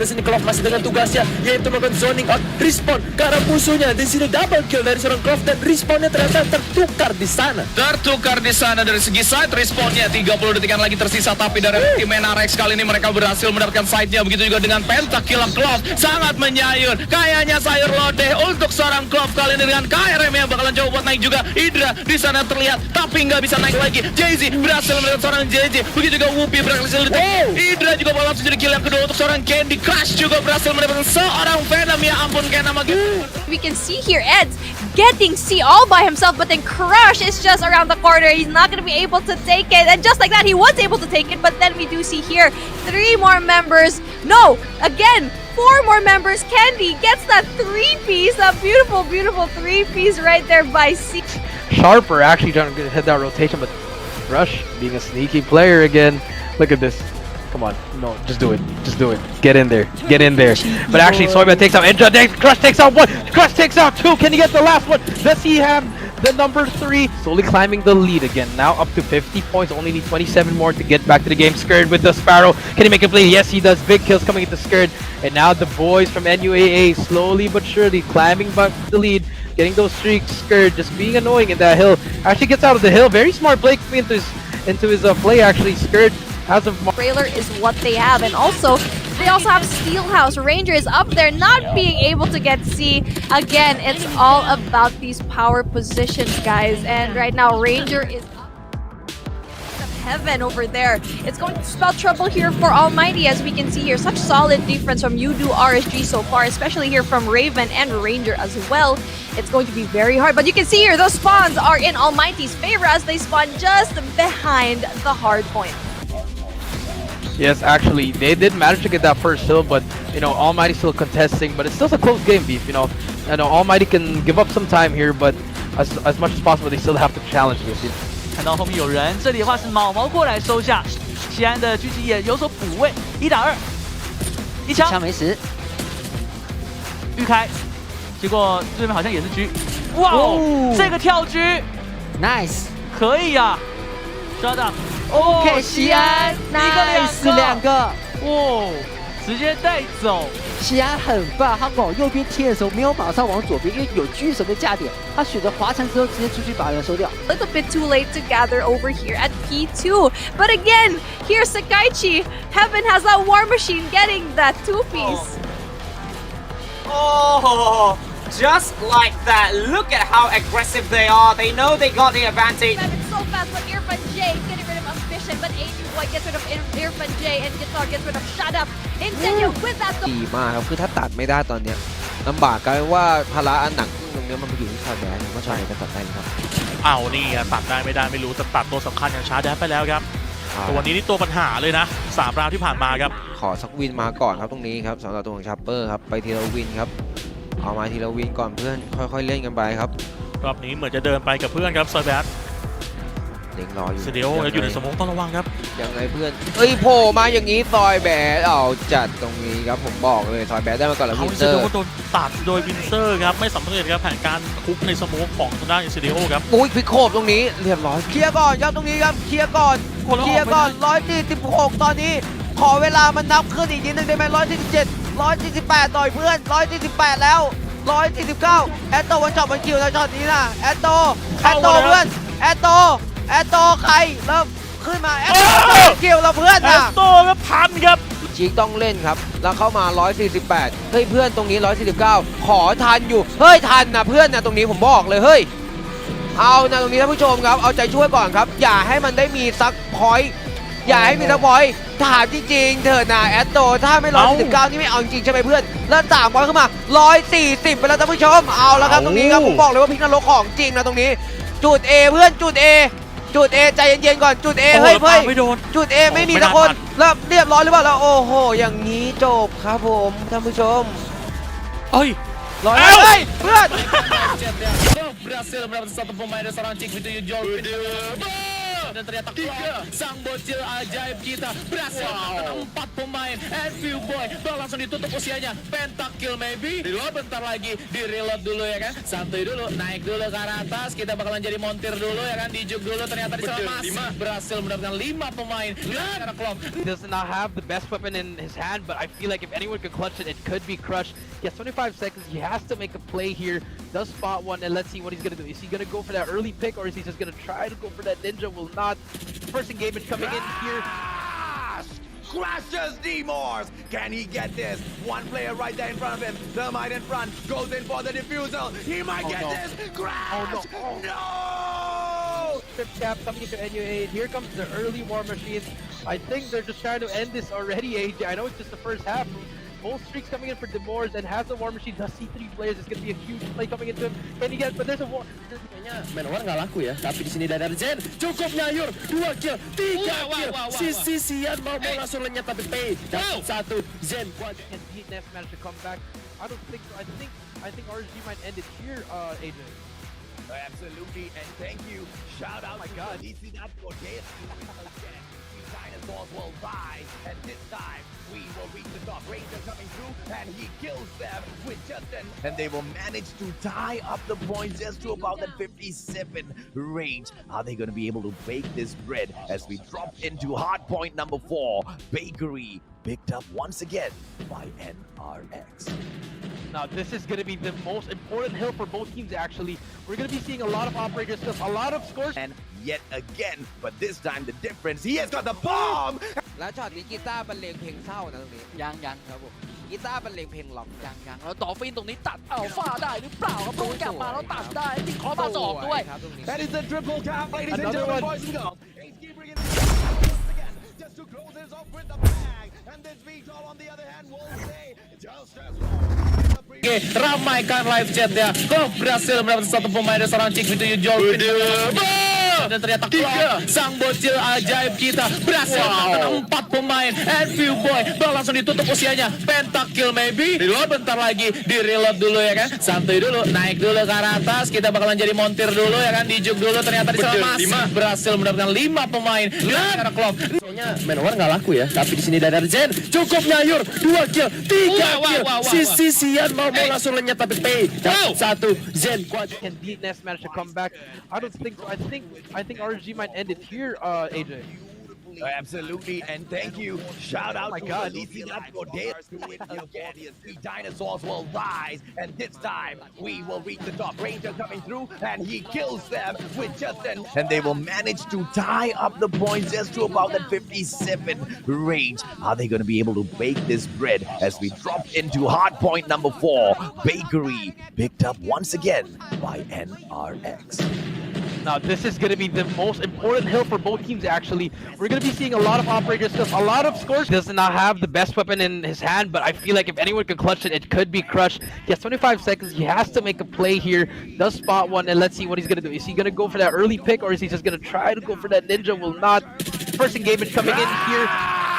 di sini Clove masih dengan tugasnya yaitu melakukan zoning out respawn ke arah musuhnya. Di sini double kill dari seorang Clove dan respawnnya ternyata tertukar di sana. Tertukar di sana dari segi side respawnnya 30 detikan lagi tersisa tapi dari tim NRX kali ini mereka berhasil mendapatkan side-nya. Begitu juga dengan pentakill Clove sangat menyayur. Kayaknya sayur lodeh untuk seorang Clove kali ini dengan KRM yang bakalan coba buat naik juga. Hydra di sana terlihat tapi nggak bisa naik lagi. Jay-Z berhasil mendapatkan seorang JJ begitu juga Whoopi berhasil di Wow. Hydra juga langsung jadi kill yang kedua untuk seorang Candy Crush juga berhasil mendapatkan seorang Venom ya ampun kayak nama gitu We can see here Eds getting C all by himself, but then Crush is just around the corner. He's not going to be able to take it. And just like that, he was able to take it, but then we do see here three more members. No, again, four more members. Candy gets that three piece, that beautiful, beautiful three piece right there by C. Sharper actually trying to hit that rotation, but Rush being a sneaky player again. Look at this. Come on, no, just do it, just do it. Get in there, get in there. But actually, Soyman takes out Indra. Crush takes out one. Crush takes out two. Can he get the last one? Does he have the number three? Slowly climbing the lead again. Now up to 50 points. Only need 27 more to get back to the game. Scared with the Sparrow. Can he make a play? Yes, he does. Big kills coming into Scared. And now the boys from NUAA slowly but surely climbing back the lead. Getting those streaks. Scared just being annoying in that hill. Actually gets out of the hill. Very smart play into his into his uh, play. Actually, Scared as of. Trailer is what they have, and also they also have Steelhouse Rangers up there, not being able to get C. Again, it's all about these power positions, guys. And right now, Ranger is heaven over there. It's going to spell trouble here for Almighty, as we can see here. Such solid defense from Udo RSG so far, especially here from Raven and Ranger as well. It's going to be very hard, but you can see here those spawns are in Almighty's favor as they spawn just behind the hard point. Yes, actually, they did manage to get that first hill, but you know, Almighty still contesting, but it's still a close game, beef. You know, I know Almighty can give up some time here, but as as much as possible, they still have to challenge this. 看到后面有人，这里的话是毛毛过来收下，西安的狙击也有所补位，一打二，一枪枪没死，预开，结果对面好像也是狙，哇哦，哦这个跳狙 nice，可以呀、抓到 OK，西西安安一个两 nice 个两个，哦，直接带走，西安很棒，他往右边贴的时候没有马上往左边，因为有狙神的架点，他选择滑城之后直接出去把人收掉。 a little bit too late to gather over here at P2. But again, here's Sakaichi. Heaven has that war machine getting that two piece. Oh, just like that. Look at how aggressive they are. They know they got the advantage. Seven so fast, but Irfan J getting rid of Ambition. But Amy White gets rid of Ir- Irfan J, and Guitar gets rid of Shut Up. Incendio with that. ดีมากครับ คือถ้าตัดไม่ได้ตอนเนี้ยลำบากกลายเป็นว่าภาระอันหนักตรงเนี้ยมันไปอยู่ที่ชายแดนว่าชายแดนจะตัดได้หรือเปล่าเอานี่อะตัดได้ไม่ได้ไม่รู้แต่ตัดตัวสำคัญอย่างชาร์จแดนไปแล้วครับตัวนี้นี่ตัวปัญหาเลยนะสามราวที่ผ่านมาครับขอสักวินมาก่อนครับตรงนี้ครับสำหรับตัวของชัปเปอร์ครับไปทีละวินครับเอามาทีละวินก่อนเพื่อนค่อยๆเล่นกันไปครับรอบนี้เหมือนจะเดินไปกับเพื่อนครับซอยแบท เล็งรออยู่เซเดียวอยู่ในสมองต้องระวังครับ ยังไงเพื่อนเอ้ยโผล่มาอย่างนี้ซอยแบดเอาจัดตรงนี้ครับผมบอกเลยซอยแบดได้มาก่อนแล้วเขาวินเซเซอเดียวร์ก็โดนตัดโดยวินเซอร์ครับไม่สำเร็จครับแผนการคุกในสโมองของทางด้านอินซิเดียครับปุ้ยพลิกโคบตรงนี้เรียบร้อยเคลียร์ก่อนครับตรงนี้ครับเคลียร์ก่อนคนละออกเคลียร์ก่อน146ตอนนี้ ขอเวลามันนับขึ้นอีกนิดนึงได้ไหม147 148ต่อยเพื่อน148แล้ว149แอตโตวันช็อตมันคิวนะช็อตนี้นะแอตโตแอตโตเพื่อนแอตโต แอตโตใครเริ่มขึ้นมาแอตโตคิวแล้วเพื่อนแอนะ สโต้ครับพันครับชิกต้องเล่นครับ แล้วเข้ามา 148 เฮ้ยเพื่อนตรงนี้ 149 ขอทันอยู่ เฮ้ยทันนะเพื่อนนะตรงนี้ผมบอกเลยเฮ้ย เอานะตรงนี้ท่านผู้ชมครับ เอาใจช่วยก่อนครับ อย่าให้มันได้มีซักพอยต์อย่าให้มีซักพอยต์ถามจริงๆเถิดนะแอตโต ถ้าไม่ เอ้า 149 นี่ไม่เอาจริงๆใช่ไหมเพื่อน แล้วสามบอลขึ้นมา 140 ไปแล้วท่านผู้ชม เอาแล้วครับตรงนี้ครับผมบอกเลยว่าพิกนรกของจริงนะตรงนี้ จุด A เพื่อนจุด A จุด A ใจเย็นๆก่อนจุด A โอ้โหเฮ้ยแล้วเฮ้ยปาไม่โดน จุด A ไม่มีไม่สัน่ากคนทันแล้วเรียบร้อยหรือเปล่าแล้วโอ้โห อย่างนี้จบครับผมท่านผู้ชมเอ้ยร้อยเอ้าเฮ้ยเพื่อน dan ternyata tiga. sang bocil ajaib kita berhasil wow. empat pemain and few boy. Bang langsung ditutup usianya. Pentakill maybe. Reload bentar lagi di reload dulu ya kan. Santuy dulu naik dulu ke arah atas. Kita bakalan jadi montir dulu ya kan. Dijuk dulu ternyata di sana masih berhasil mendapatkan lima pemain. Dan klub He does not have the best weapon in his hand, but I feel like if anyone could clutch it, it could be Crush. He has 25 seconds. He has to make a play here. Does spot one, and let's see what he's gonna do. Is he gonna go for that early pick, or is he just gonna try to go for that ninja? Will not. First engagement coming in here. Crashes D-Morse! Can he get this? One player right there in front of him. Thermite in front. Goes in for the defusal. He might oh, get no. this. Crash! Oh, no. Oh. no! Trip coming into NUA. Here comes the early war machine. I think they're just trying to end this already, AJ. I know it's just the first half. Both streaks coming in for Demors and has the War Machine, the C3 players. It's going to be a huge play coming into him. Can he get But there's a War... Man War nggak laku ya, tapi di sini dari Zen cukup nyayur, dua kill, tiga wow, kill. Wow, wow, Sisi Sian mau mau langsung lenyap tapi pay. Dapat satu, Zen kuat. And he never managed to come back. I don't think so. I think I think RG might end it here, uh, Adrian. Absolutely, and thank you. Shout out oh my to God. DC.4K dinosaurs will die, and this time we will reach the top. Ranger coming through, and he kills them with just an. And they will manage to tie up the points just to about the 57 range. Are they going to be able to bake this bread as we drop into hard point number four? Bakery picked up once again by NRX. Now this is going to be the most important hill for both teams. Actually, we're going to be seeing a lot of operator stuff, a lot of scores. And yet again, but this time the difference, he has got the bomb! แล้วช็อตนี้กีตาร์บรรเลงเพลงเศร้านะตรงนี้ ยังยังครับผม กีตาร์บรรเลงเพลงล็อก ยังยังแล้วดอฟฟินตรงนี้ตัดอัลฟาได้หรือเปล่าครับโดนกลับมาแล้วตัดได้ติดคอมาสองด้วย ครับตรงนี้ That is the triple cap, ladies and Another gentlemen, one. boys and girls. HG bringing it once again, just to close this off with the Oke, ramaikan live chat ya. Klub berhasil mendapatkan satu pemain dari seorang Cik Vito Yujol. Dan ternyata Klub, sang bocil ajaib kita berhasil mendapatkan empat pemain. And few boy, Bang langsung ditutup usianya. Pentakill maybe. Reload bentar lagi. Di reload dulu ya kan. Santuy dulu, naik dulu ke arah atas. Kita bakalan jadi montir dulu ya kan. Dijuk dulu ternyata di sana masih berhasil mendapatkan lima pemain. Dan Klub Kayaknya Manowar nggak laku ya, tapi di sini Dadar Zen cukup nyayur, dua kill, tiga Wow, wow, kill, wow, wow, sisi Sian mau mau langsung lenyap tapi Pay dapat satu, Zen kuat. Can Beatness manage to come back? I don't think so. I think I think RSG might end it here, uh, AJ. Absolutely, and thank you. Shout oh out my to God. Alicia for. Again, the dinosaurs will rise, and this time we will reach the top. Ranger coming through, and he kills them with just an. And they will manage to tie up the points just to about that 57 range. Are they going to be able to bake this bread as we drop into hard point number four? Bakery picked up once again by NRX. Now this is going to be the most important hill for both teams. Actually, we're going to be seeing a lot of operator stuff, a lot of scores. Does not have the best weapon in his hand, but I feel like if anyone could clutch it, it could be Crush. He has 25 seconds. He has to make a play here. Does spot one, and let's see what he's going to do. Is he going to go for that early pick, or is he just going to try to go for that ninja? Will not. First engagement coming in here.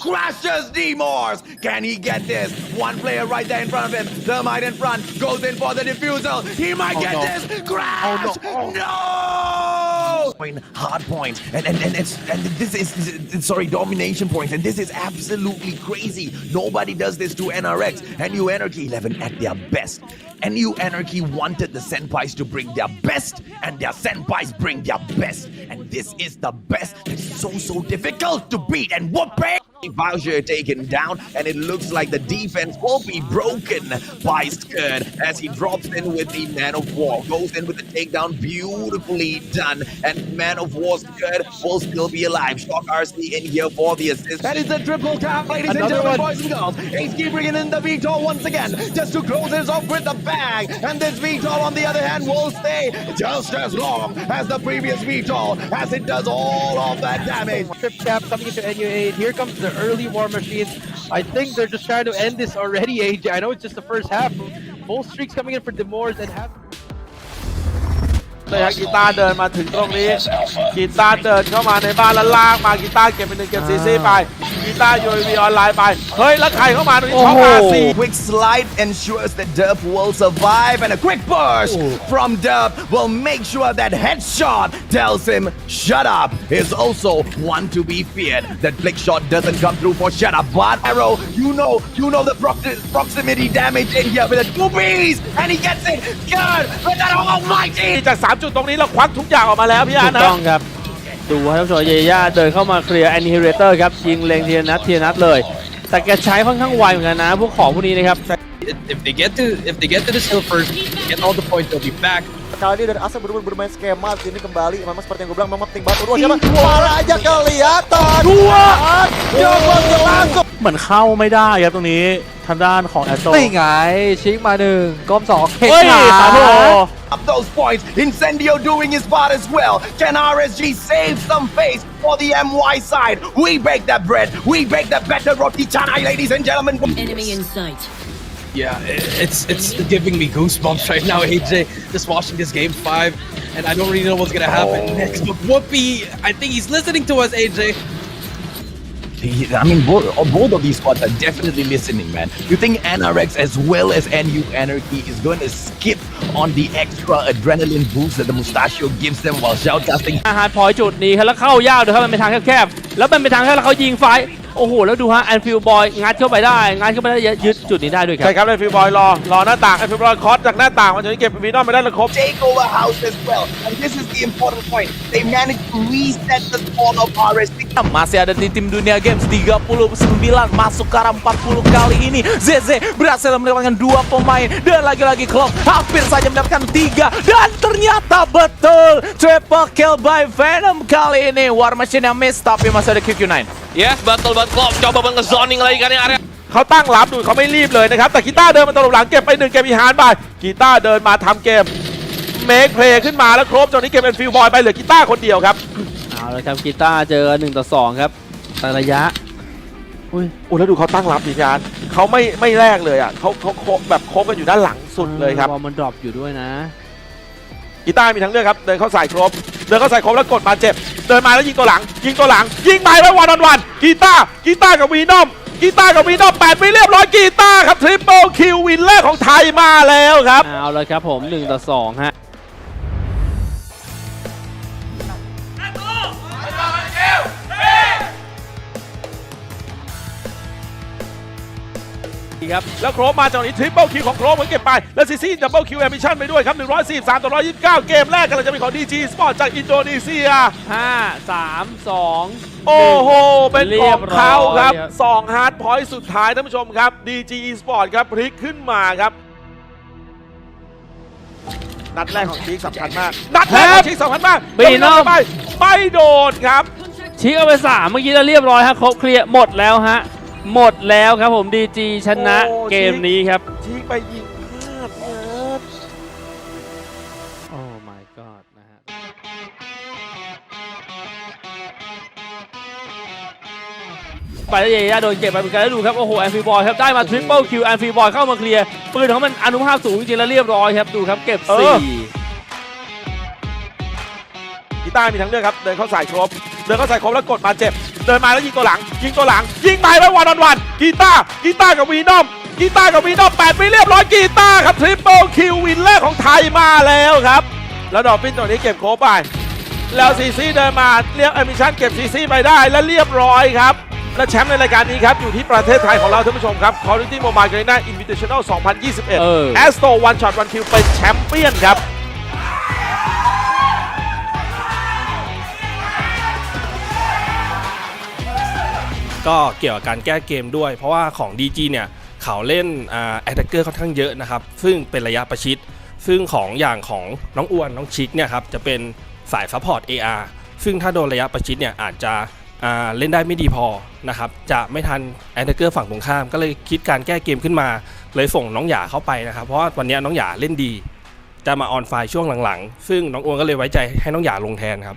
Crash! Crashes D-Morse! Can he get this? One player right there in front of him. Thermite in front. Goes in for the defusal. He might Oh, get no. this. Oh, Crash! Oh, no. no! Point, hard point. And, and, and it's and this is sorry, domination points. And this is absolutely crazy. Nobody does this to NRX. And you Anarchy 11 at their best. And you Anarchy wanted the Senpais to bring their best, and their Senpais bring their best. And this is the best. It's so, so difficult to beat. And whooping! Bowser taken down, and it looks like the defense will be broken by Skurd as he drops in with the Man of War. Goes in with the takedown, beautifully done. And Man of War Skurd will still be alive. Shock RC in here for the assist. That is the triple tap, ladies and Another gentlemen, one. boys and girls. HG bringing in the VTOL once again, just to close this off with a bang. And this VTOL, on the other hand, will stay just as long as the previous VTOL, as it does all of that damage. Trip cap coming into NUA. Here comes the early war Machines. I think they're just trying to end this already, AJ. I know it's just the first half. Both streaks coming in for Demores and have. เลยฮะกีตาร์เดินมาถึงตรงนี้กีตาร์เดินเข้ามาในบ้านแล้วลากมากีตาร์เก็บไปหนึ่งเก็บซีซีไปกีตาร์ UAV ออนไลน์ไป เฮ้ย แล้วใครเข้ามาตรงนี้ช็อปอาซี Quick slide ensures that Derp will survive, and a quick push from Derp will make sure that headshot tells him shut up. Is also one to be feared. That flick shot doesn't come through for shut up, but arrow, you know, you know the proxi- proximity damage in here with the two Bs, and he gets it good with that almighty จาก3จุดตรงนี้เราควักทุกอย่างออกมาแล้วพี่อาถูร์กนะ ต้องครับ ดูครับท่านผู้ชมเยย่าเดินเข้ามาเคลียร์แอนนิเรเตอร์ครับยิงเล็งเทียนัทเทียนัทเลย แต่แกใช้ค่อนข้างไวเหมือนกันนะ พวกของพวกนี้นะครับ If they get to if they get to this hill first, get all the points, they'll be back. Kali dan Asa benar-benar bermain skema sini kembali. Memang seperti yang gue bilang, memang penting banget. Dua siapa? Suara aja kelihatan. Dua. Coba langsung. เหมือนเข้าไม่ได้ครับตรงนี้ ทางด้านของแอสโต นี่ไง ชิกมาหนึ่งก้มสองเห็น เฮ้ย ขา ขาโผล่ up those points. Incendio doing his part as well. Can RSG save some face for the MY side? We bake that bread. We bake that better roti canai, ladies and gentlemen. Enemy in sight. Yeah, i- it's it's giving me goosebumps right now, AJ. Just watching this game five, and I don't really know what's gonna happen next. But Whoopi, I think he's listening to us, AJ. I mean, both, both of these squads are definitely listening, man. You think NRX as well as NU Anarchy is going to skip on the extra adrenaline boost that the Mustachio gives them while shoutcasting ฮาร์ดพอยต์จุดนี้ครับแล้วเข้ายากด้วยครับมันเป็นทางแคบๆแล้วมันเป็นทางแคบแล้วเขายิงไฟ โอ้โห แล้วดูฮะแอนฟิลบอยงัดเข้าไปได้ งัดเข้าไปได้ยึดจุดนี้ได้ด้วยครั ใช่ บ ครับไอ้ฟิลบอยรอ รอหน้าต่างไอ้ฟิลบอยคอสจากหน้าต่างมันจะเก็บวีนอนไปได้แล้วครบ take over house as well. And this is the important point. They managed to reset the score of RSG. Masih ada di tim dunia games 39 masuk ke arah 40 kali ini ZZ berhasil mendapatkan dua pemain dan lagi-lagi Klop hampir saja mendapatkan tiga dan ternyata betul triple kill by Venom kali ini War Machine yang miss tapi masih ada QQ9 Yes, betul banget Klopp coba banget ngezoning lagi kan yang area เขาตั้งรับดูเขาไม่รีบเลยนะครับ แต่กีตาร์เดินมาตลบหลังเก็บไปหนึ่งเกมอีฮานไปกีตาร์เดินมาทำเกมเมคเพลย์ขึ้นมาแล้วครบจนนี้เกมเป็นฟิลบอยไปเหลือกีตาร์คนเดียวครับเอาละครับกีตาร์เจอ1ต่อ2ครับแต่ระยะอุ้ยโอ้แล้วดูเขาตั้งรับดีพี่อาร์ตเขาไม่ไม่แลกเลยอะเขาเขาโคแบบโคบกันอยู่ด้านหลังสุดเลยครับวอลมันดรอปอยู่ด้วยนะ กีตาร์มีทั้งเลือกครับเดินเข้าใส่ครบ เดินเข้าใส่ครบแล้วกดมาเจ็บ เดินมาแล้วยิงตัวหลัง ยิงตัวหลัง ยิงไปไว้วันออนวันกีตาร์กีตาร์กับวีนอมกีตาร์กับวีนอมแปดไปเรียบร้อยกีตาร์ครับทริปเปิลคิววินแรกของไทยมาแล้วครับ เอาเลยครับผม1ต่อ2ฮะ ครับแล้วโครบมาจังหวะนี้ทริปเปิลคิวของโครบเหมือนเก็บไป แล้วซีซีดับเบิลคิวแอมบิชั่นไปด้วยครับ 143ต่อ129 เกมแรกกันเลยจะเป็นของ DG Sport จากอินโดนีเซีย 5 3 2 โอ้โห เป็นของเขาครับเรียบร้อยครับ2ฮาร์ดพอยต์สุดท้ายท่านผู้ชมครับ DG Sport ครับพลิกขึ้นมาครับ นัดแรกของชิคสำคัญมาก นัดแรกของชิคสำคัญมากบีนอมไปไม่โดนครับชิกเอาไป3เมื่อกี้เราเรียบร้อยฮะครบเคลียร์หมดแล้วฮะ หมดแล้วครับผม DG ชนะโอ้เกมนี้ครับชิคไปยิงพลาดครับโอ้ my god นะฮะไปแล้วเยย่าโดนเก็บไปเหมือนกันแล้วดูครับ โอ้โห แอนฟีบอยครับ ได้มาทริปเปิลคิว แอนฟีบอยเข้ามาเคลียร์ ปืนของมันอนุภาพสูงจริงๆแล้วเรียบร้อยครับ ดูครับ เก็บเออสี่กี ตาร์มีทั้งเลือกครับ เดินเข้าใส่ครบ เดินเข้าใส่ครบแล้วกดมาเจ็บ เดินมาแล้วยิงตัวหลัง ยิงตัวหลัง ยิงไปไว้วันออนวันกีตาร์กีตาร์กับวีนอมกีตาร์กับวีนอมแปดไปเรียบร้อยกีตาร์ครับทริปเปิลคิววินแรกของไทยมาแล้วครับ แล้วดอกฟินตัวนี้เก็บโครบไป แล้วซีซีเดินมาเรียกแอมิชันเก็บซีซีไปได้และเรียบร้อยครับและแชมป์ในรายการนี้ครับ อยู่ที่ประเทศไทยของเราท่านผู้ชมครับ Call of Duty Mobile Arena Invitational เออ2021 Astro One Shot One Kill เป็นแชมเปี้ยนครับ ก็เกี่ยวกับการแก้เกมด้วย เพราะว่าของ DG เนี่ยเขาเล่นแอตแทกเกอร์ค่อนข้างเยอะนะครับ ซึ่งเป็นระยะประชิด ซึ่งของอย่างของน้องอ้วนน้องชิกเนี่ยครับจะเป็นสายซัพพอร์ต AR ซึ่งถ้าโดนระยะประชิดเนี่ยอาจจะเล่นได้ไม่ดีพอนะครับจะไม่ทันแอตแทกเกอร์ฝั่งตรงข้าม ก็เลยคิดการแก้เกมขึ้นมา เลยส่งน้องหยาเข้าไปนะครับ เพราะว่าวันนี้น้องหยาเล่นดี จะมาออนไฟช่วงหลังๆ ซึ่งน้องอ้วนก็เลยไว้ใจให้น้องหยาลงแทนครับ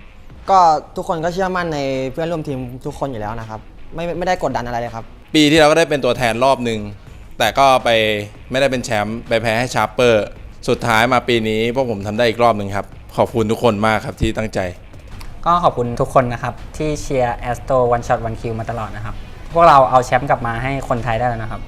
ก็ทุกคนก็เชื่อมั่นในเพื่อนร่วมทีมทุกคนอยู่แล้วนะครับ ไม่ไม่ได้กดดันอะไรเลยครับ ปีที่เราก็ได้เป็นตัวแทนรอบหนึ่งแต่ก็ไปไม่ได้เป็นแชมป์ไปแพ้ให้ชาร์เปอร์ สุดท้ายมาปีนี้พวกผมทำได้อีกรอบหนึ่งครับ ขอบคุณทุกคนมากครับที่ตั้งใจ ก็ขอบคุณทุกคนนะครับ ที่เชียร์แอสโตวันช็อตวันคิวมาตลอดนะครับ พวกเราเอาแชมป์กลับมาให้คนไทยได้แล้วนะครับ